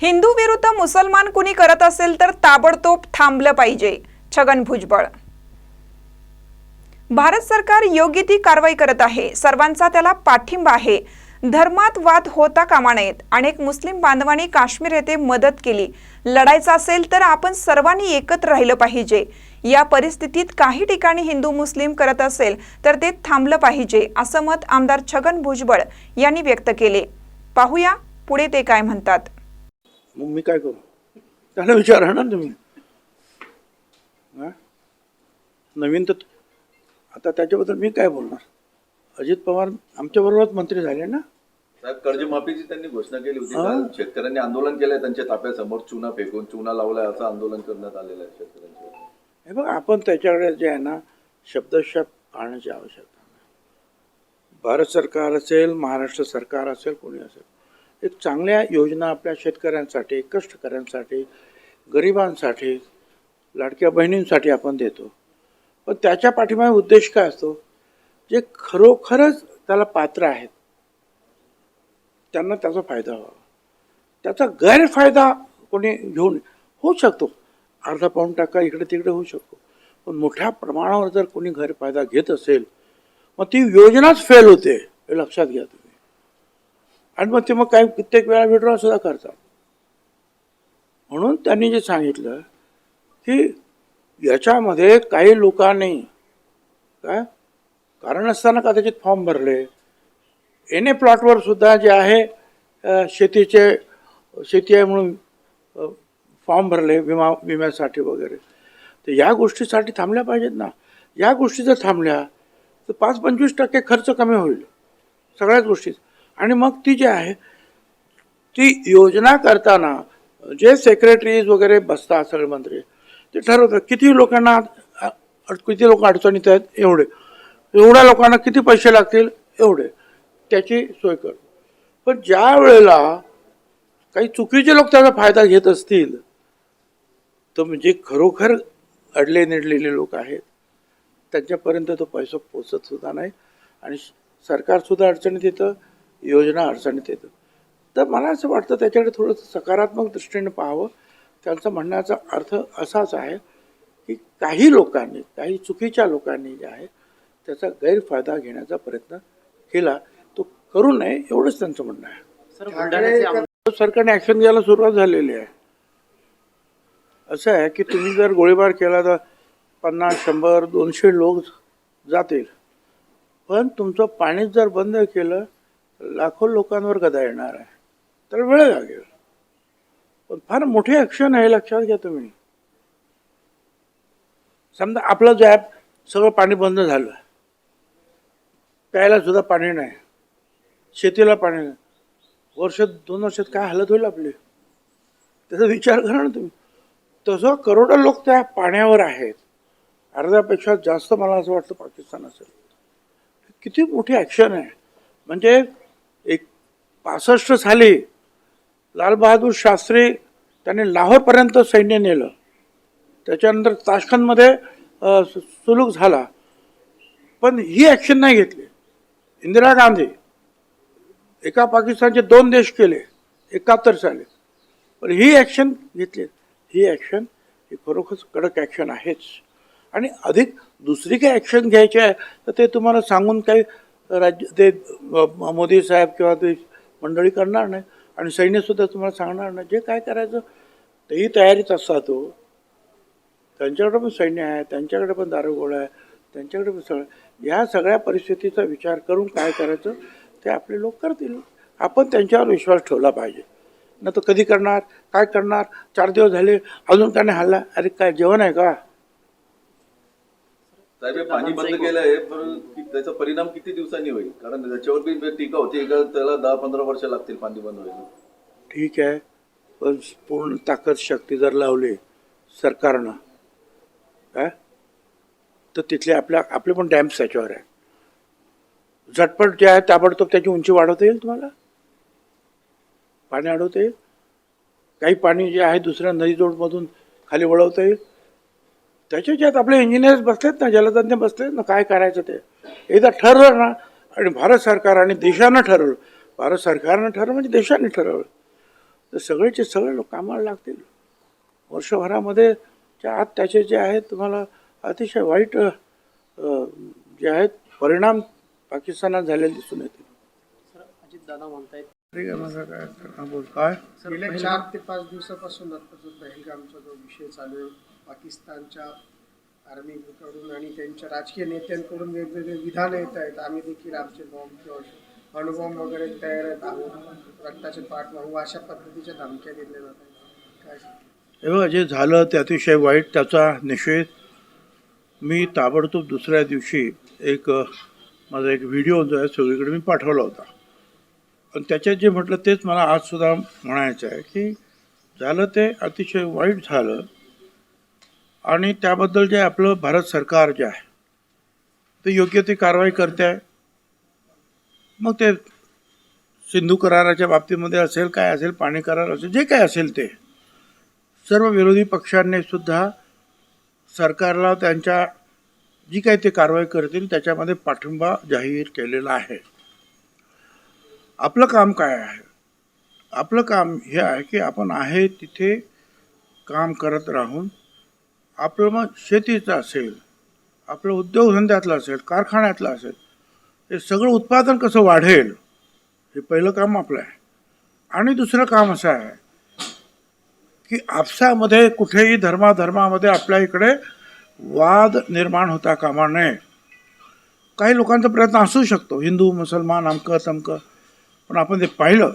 हिंदू विरुद्ध मुसलमान कुणी करत असेल तर ताबडतोब थांबलं पाहिजे. छगन भुजबळ. भारत सरकार योग्य ती कारवाई करत आहे. सर्वांचा त्याला पाठिंबा आहे. धर्मात वाद होता कामा नयेत. अनेक मुस्लिम बांधवांनी काश्मीर येथे मदत केली. लढायचं असेल तर आपण सर्वांनी एकत्र राहिलं पाहिजे. या परिस्थितीत काही ठिकाणी हिंदू मुस्लिम करत असेल तर ते थांबलं पाहिजे असं मत आमदार छगन भुजबळ यांनी व्यक्त केले. पाहूया पुढे ते काय म्हणतात. मग मी काय करू? त्याला विचारा ना तुम्ही? नवीन तर आता त्याच्याबद्दल मी काय बोलणार? अजित पवार आमच्याबरोबरच मंत्री झाले ना? साहेब कर्जमाफीची त्यांनी घोषणा केली होती. शेतकऱ्यांनी आंदोलन केलंय. त्यांच्या ताफ्यासमोर चुना फेकून चुना लावलाय असं आंदोलन करण्यात आलेलं आहे शेतकऱ्यांच्या हे बघ आपण त्याच्याकडे जे आहे ना शब्दशब्द पाहण्याची आवश्यकता भारत सरकार असेल महाराष्ट्र सरकार असेल कोणी असेल. एक चांगल्या योजना आपल्या शेतकऱ्यांसाठी कष्टकऱ्यांसाठी गरिबांसाठी लाडक्या बहिणींसाठी आपण देतो. पण त्याच्या पाठीमागे उद्देश काय असतो? जे खरोखरच त्याला पात्र आहेत. त्यांना त्याचा फायदा व्हावा. त्याचा गैरफायदा कोणी घेऊन होऊ शकतो. अर्धा पाऊण टाका इकडे तिकडे होऊ शकतो. पण मोठ्या प्रमाणावर जर कोणी गैरफायदा घेत असेल मग ती योजनाच फेल होते हे लक्षात घ्या तुम्ही. आणि मग ते मग काही कित्येक वेळा विड्रॉ सुद्धा करतात. म्हणून त्यांनी जे सांगितलं की याच्यामध्ये काही लोकांनी काय कारण असताना कदाचित फॉर्म भरले. एन ए प्लॉटवर सुद्धा जे आहे शेतीचे शेती आहे म्हणून फॉर्म भरले विमा विम्यासाठी वगैरे. तर या गोष्टीसाठी थांबल्या पाहिजेत ना. या गोष्टी जर थांबल्या तर पाच पंचवीस टक्के खर्च कमी होईल. सगळ्याच गोष्टीत. आणि मग ती जी आहे ती योजना करताना जे सेक्रेटरीज वगैरे बसतात सगळे मंत्री ते ठरवतात किती लोकांना किती लोक अडचणीत आहेत एवढे. एवढ्या लोकांना किती पैसे लागतील एवढे. त्याची सोय कर. पण ज्या वेळेला काही चुकीचे लोक त्याचा फायदा घेत असतील तर म्हणजे खरोखर अडले निडलेले लोक आहेत. त्यांच्यापर्यंत तो पैसा पोचत सुद्धा नाही आणि सरकारसुद्धा अडचणीत येतं. योजना अडचणीत येतं. तर मला असं वाटतं त्याच्याकडे थोडंसं सकारात्मक दृष्टीने पाहावं. त्यांचा म्हणण्याचा अर्थ असाच आहे की काही लोकांनी काही चुकीच्या लोकांनी जे आहे त्याचा गैरफायदा घेण्याचा प्रयत्न केला. तो करू नये एवढंच त्यांचं म्हणणं आहे. सरकारने ॲक्शन घ्यायला सुरुवात झालेली आहे. असं आहे की तुम्ही जर गोळीबार केला तर पन्नास शंभर दोनशे लोक जातील. पण तुमचं पाणीच जर बंद केलं लाखो लोकांवर गदा येणार आहे. तर वेळ लागेल. पण फार मोठी ॲक्शन आहे लक्षात घ्या तुम्ही. समजा आपलं जो ॲप सगळं पाणी बंद झालं. प्यायला सुद्धा पाणी नाही. शेतीला पाणी नाही. वर्ष दोन वर्षात काय हालत होईल आपली? त्याचा विचार करा ना तुम्ही. तसं करोडो लोक त्या पाण्यावर आहेत. अर्ध्यापेक्षा जास्त मला असं वाटतं पाकिस्तान असेल. किती मोठी ॲक्शन आहे. म्हणजे पासष्ट साली लालबहादूर शास्त्री त्यांनी लाहोरपर्यंत सैन्य नेलं. त्याच्यानंतर ताशखंदमध्ये सु- सुलूक झाला. पण ही ॲक्शन नाही घेतली. इंदिरा गांधी एका पाकिस्तानचे दोन देश केले एकाहत्तर साली. पण ही ॲक्शन घेतली. ही ॲक्शन ही खरोखरच कडक ॲक्शन आहेच. आणि अधिक दुसरी काही ॲक्शन घ्यायची आहे तर ते तुम्हाला सांगून काही राज्य ते मोदी साहेब किंवा ते मंडळी करणार नाही. आणि सैन्यसुद्धा तुम्हाला सांगणार नाही. जे काय करायचं तेही तयारीत असतात तो. त्यांच्याकडे पण सैन्य आहे त्यांच्याकडे पण दारुगोळा आहे त्यांच्याकडे पण सगळं ह्या सगळ्या परिस्थितीचा विचार करून काय करायचं ते आपले लोक करतील. आपण त्यांच्यावर विश्वास ठेवला पाहिजे. न तर कधी करणार काय करणार चार दिवस झाले अजून काय नाही हल्ला. अरे काय जेवण आहे का? साहेब हे पाणी बंद केलंय पण त्याचा परिणाम किती दिवसांनी होईल? कारण त्याच्यावर बी टीका होती का त्याला दहा पंधरा वर्ष लागतील पाणी बंद व्हायला. ठीक आहे पण पूर्ण ताकद शक्ती जर लावली सरकारनं काय तर तिथले आपल्या आपले पण डॅम्स त्याच्यावर आहे झटपट जे आहे ताबडतोब त्याची उंची वाढवता येईल तुम्हाला? पाणी अडवता येईल? काही पाणी जे आहे दुसऱ्या नदीजोडमधून खाली वळवता येईल? त्याच्या ज्यात आपले इंजिनियर्स बसलेत ना जलतज्ञ बसलेत ना काय करायचं ते? एकदा ठरवलं ना आणि भारत सरकार आणि देशानं ठरवलं. भारत सरकारनं ठरवलं म्हणजे देशाने ठरवलं. तर सगळेचे सगळे लोक कामाला लागतील. वर्षभरामध्ये च्या आत त्याचे जे आहेत तुम्हाला अतिशय वाईट जे आहेत परिणाम पाकिस्तानात झालेले दिसून येतील. ठीक आहे माझं काय बोल. काय? गेल्या चार ते पाच दिवसापासून आता जो पहलगामचा जो विषय चालू आहे पाकिस्तानच्या आर्मीकडून आणि त्यांच्या राजकीय नेत्यांकडून वेगवेगळे विधान येत आहेत. आम्ही देखील आमचे बॉम्ब किंवा अणुबॉम्ब वगैरे तयार आहेत. आहोत रक्ताचे पाठ वाहू अशा पद्धतीच्या धमक्या दिल्या जात आहेत. काय हे बघा जे झालं ते अतिशय वाईट त्याचा निषेध. मी ताबडतोब दुसऱ्या दिवशी एक माझा एक व्हिडिओ जो आहे सगळीकडे मी पाठवला होता. आणि त्याच्यात जे म्हटलं तेच मला आजसुद्धा म्हणायचं आहे की झालं ते अतिशय वाईट झालं. आणि त्याबद्दल जे आपलं भारत सरकार जे आहे ते योग्य ती कारवाई करते आहे मग ते सिंधू कराराच्या बाबतीमध्ये असेल काय असेल पाणी करार असेल जे काय असेल ते सर्व विरोधी पक्षांनी सुद्धा सरकारला त्यांच्या जी काही ते कारवाई करतील त्याच्यामध्ये पाठिंबा जाहीर केलेला आहे. आपलं काम काय आहे? आपलं काम हे आहे की आपण आहे तिथे काम करत राहून आपलं मग शेतीचं असेल आपलं उद्योगधंद्यातलं असेल कारखान्यातलं असेल हे सगळं उत्पादन कसं वाढेल हे पहिलं काम आपलं आहे. आणि दुसरं काम असं आहे की आपसामध्ये कुठेही धर्माधर्मामध्ये आपल्या इकडे वाद निर्माण होता कामा नये. काही लोकांचा प्रयत्न असू शकतो हिंदू मुसलमान अमकं तमकं पण आपण ते पाहिलं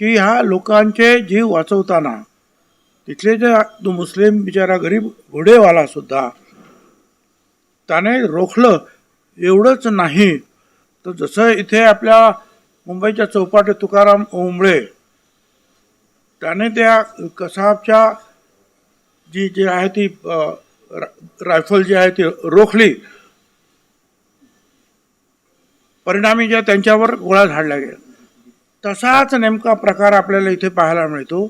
की ह्या लोकांचे जीव वाचवताना तिथले जे तो मुस्लिम बिचारा गरीब घोडेवाला सुद्धा त्याने रोखलं एवढंच नाही. तर जसं इथे आपल्या मुंबईच्या चौपाटी तुकाराम ओंबळे त्याने त्या कसाबच्या जी जी आहे ती रायफल जी आहे ती रोखली. परिणामी ज्या त्यांच्यावर गोळ्या झाडल्या गेल्या. तसाच नेमका प्रकार आपल्याला इथे पाहायला मिळतो.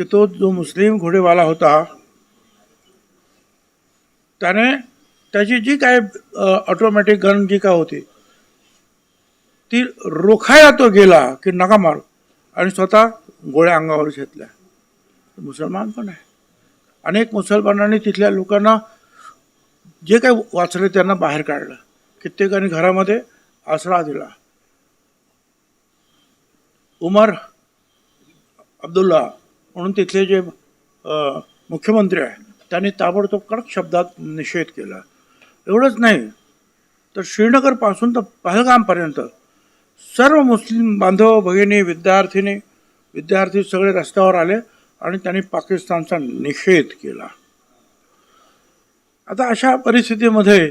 की तो जो मुस्लिम घोडेवाला होता त्याने त्याची जी काय ऑटोमॅटिक गन जी काय होती ती रोखायला तो गेला की नका मार. आणि स्वतः गोळ्या अंगावर घेतल्या. मुसलमान पण आहे. अनेक मुसलमानांनी तिथल्या लोकांना जे काही वाचले त्यांना बाहेर काढलं. कित्येकाने घरामध्ये आसरा दिला. उमर अब्दुल्ला म्हणून तिथले जे मुख्यमंत्री आहे त्यांनी ताबडतोब कडक शब्दात निषेध केला. एवढंच नाही तर श्रीनगरपासून तर पहलगामपर्यंत सर्व मुस्लिम बांधव भगिनी विद्यार्थिनी विद्यार्थी सगळे रस्त्यावर आले आणि त्यांनी पाकिस्तानचा निषेध केला. आता अशा परिस्थितीमध्ये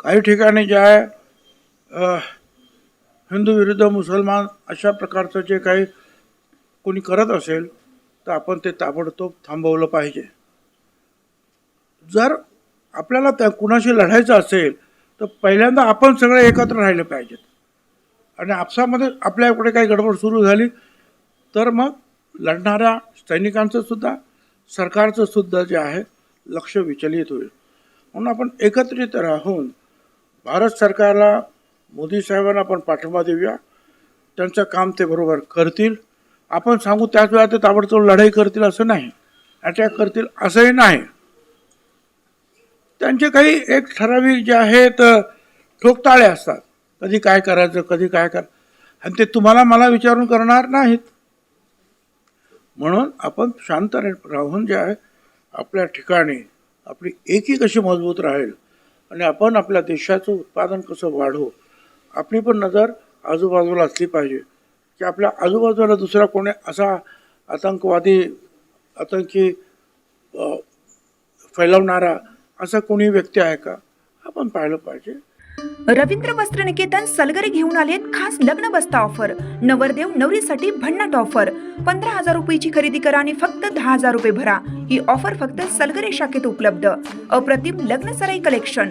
काही ठिकाणी जे आहे हिंदू विरुद्ध मुसलमान अशा प्रकारचं जे काही कोणी करत असेल तर आपण ते ताबडतोब थांबवलं पाहिजे. जर आपल्याला त्या कुणाशी लढायचं असेल तर पहिल्यांदा आपण सगळे एकत्र राहिले पाहिजेत. आणि आपसामध्ये आपल्याकडे काही गडबड सुरू झाली तर मग लढणाऱ्या सैनिकांचं सुद्धा सरकारचं सुद्धा जे आहे लक्ष विचलित होईल. म्हणून आपण एकत्रित राहून भारत सरकारला मोदी साहेबांना आपण पाठिंबा देऊया. त्यांचं काम ते बरोबर करतील. आपण सांगू त्याच वेळा ते ताबडतोब लढाई करतील असं नाही. अटॅक करतील असंही नाही. त्यांचे काही एक ठराविक जे आहेत ठोकताळे असतात. कधी काय करायचं कधी काय कर आणि ते तुम्हाला मला विचारून करणार नाहीत. म्हणून आपण शांत राहून जे आहे आपल्या ठिकाणी आपली एकी कशी मजबूत राहील आणि आपण आपल्या देशाचं उत्पादन कसं वाढवू आपली पण नजर आजूबाजूला असली पाहिजे. की आपल्या आजूबाजूला दुसरा कोणी असा आतंकवादी आतंकी फैलवणारा असा कोणी व्यक्ती आहे का? आपण पाहिलं पाहिजे. रवींद्र वस्त्र निकेतन सलगरे घेऊन आलेत खास लग्न बस्ता ऑफर. नवरदेव नवरीसाठी भन्नाट ऑफर. पंधरा हजार रुपयाची खरेदी करा आणि फक्त दहा हजार रुपये भरा. ही ऑफर फक्त सलगरे शाखेत उपलब्ध. अप्रतिम लग्न सराई कलेक्शन.